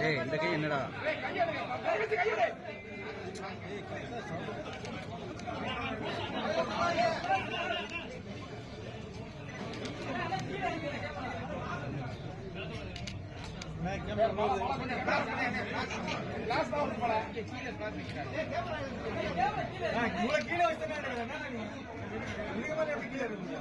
ஏய் இந்த கை என்னடா? கீழே வச்சு கீழே இருக்கு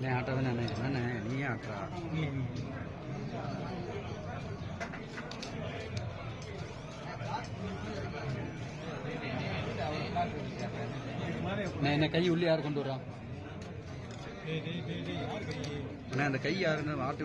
நான் ஆட்டோ நானே என்ன நீ ஆட்டா நான் என்ன கை உள்ளே யார் கொண்டு வர்றான் அண்ணா அந்த கை யாருன்னு ஆட்டி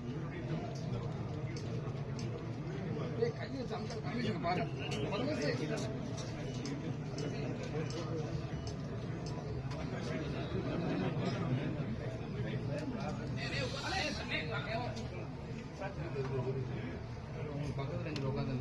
பக்கத்துல ரெண்டு உட்காந்து